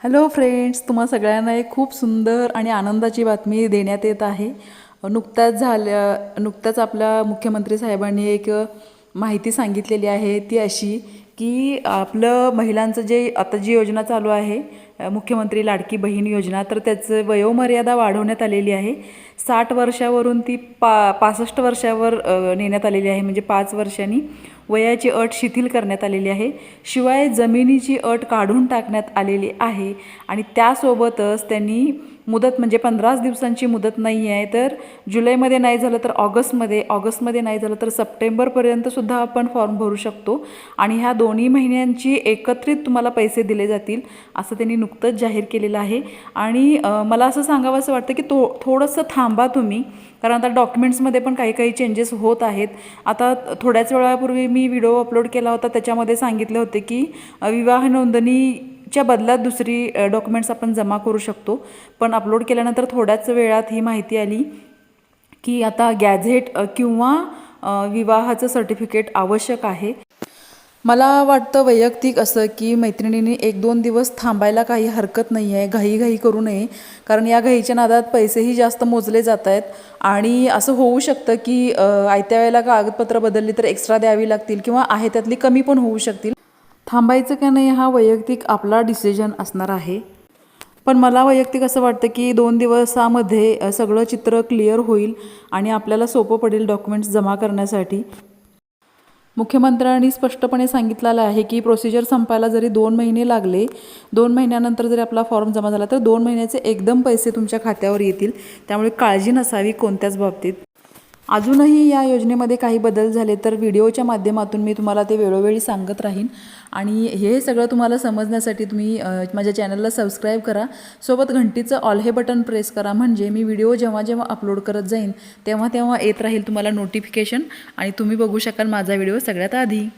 Hello friends तुम्हा सगळ्यांना एक खूप सुंदर आणि आनंदाची बातमी देण्यात येत आहे. नुकत्याच झाल्या नुकत्याच आपल्या मुख्यमंत्री साहेबांनी एक माहिती सांगितलेली आहे ती अशी की आपलं महिलांचं जे आता जी योजना चालू आहे मुख्यमंत्री लाडकी बहीण योजना तर त्याचं वयोमर्यादा वाढवण्यात आलेली आहे. साठ वर्षावरून ती पा पासष्ट वर्षावर नेण्यात आलेली आहे. म्हणजे पाच वर्षांनी वयाची अट शिथिल करण्यात आलेली आहे. शिवाय जमिनीची अट काढून टाकण्यात आलेली आहे. आणि त्यासोबतच त्यांनी मुदत म्हणजे पंधराच दिवसांची मुदत नाही आहे तर जुलैमध्ये नाही झालं तर ऑगस्टमध्ये ऑगस्टमध्ये नाही झालं तर सप्टेंबरपर्यंतसुद्धा आपण फॉर्म भरू शकतो. आणि ह्या दोन्ही महिन्यांची एकत्रित तुम्हाला पैसे दिले जातील असं त्यांनी नुकतंच जाहीर केलेलं आहे. आणि मला असं सांगावं असं वाटतं की तो थोडंसं थांबा तुम्ही. कारण आता डॉक्युमेंट्समध्ये पण काही काही चेंजेस होत आहेत. आता थोड्याच वेळापूर्वी मी व्हिडिओ अपलोड केला होता. त्याच्यामध्ये सांगितले होते की विवाह विवाह नोंदणीच्या बदल्यात दुसरी डॉक्युमेंट्स आपण जमा करू शकतो. पण अपलोड केल्यानंतर थोड्याच वेळात ही माहिती आली की आता गॅझेट किंवा विवाहाचं सर्टिफिकेट आवश्यक आहे. मला वाटतं वैयक्तिक असं की मैत्रिणींनी एक दोन दिवस थांबायला काही हरकत नाही आहे घाईघाई करू नये. कारण या घाईच्या नादात पैसेही जास्त मोजले जात आहेत. आणि असं होऊ शकतं की आयत्या वेळेला कागदपत्र बदलली तर एक्स्ट्रा द्यावी लागतील किंवा आहे त्यातली कमी पण होऊ शकतील. थांबायचं का नाही हा वैयक्तिक आपला डिसिजन असणार आहे. पण मला वैयक्तिक असं वाटतं की दोन दिवसामध्ये सगळं चित्र क्लिअर होईल आणि आपल्याला सोपं पडेल डॉक्युमेंट्स जमा करण्यासाठी. मुख्यमंत्र्यांनी स्पष्टपणे सांगितलेलं आहे की प्रोसिजर संपायला जरी दोन महिने लागले दोन महिन्यानंतर जरी आपला फॉर्म जमा झाला तर दोन महिन्याचे एकदम पैसे तुमच्या खात्यावर येतील. त्यामुळे काळजी नसावी कोणत्याच बाबतीत. अजूनही या योजनेमध्ये काही बदल झाले तर व्हिडिओच्या माध्यमातून मी तुम्हाला ते वेळोवेळी सांगत राहीन. आणि हे सगळं तुम्हाला समजण्यासाठी तुम्ही माझ्या चॅनलला सबस्क्राईब करा. सोबत घंटीचं ऑल हे बटन प्रेस करा. म्हणजे मी व्हिडिओ जेव्हा जेव्हा अपलोड करत जाईन तेव्हा तेव्हा येत राहील तुम्हाला नोटिफिकेशन. आणि तुम्ही बघू शकाल माझा व्हिडिओ सगळ्यात आधी.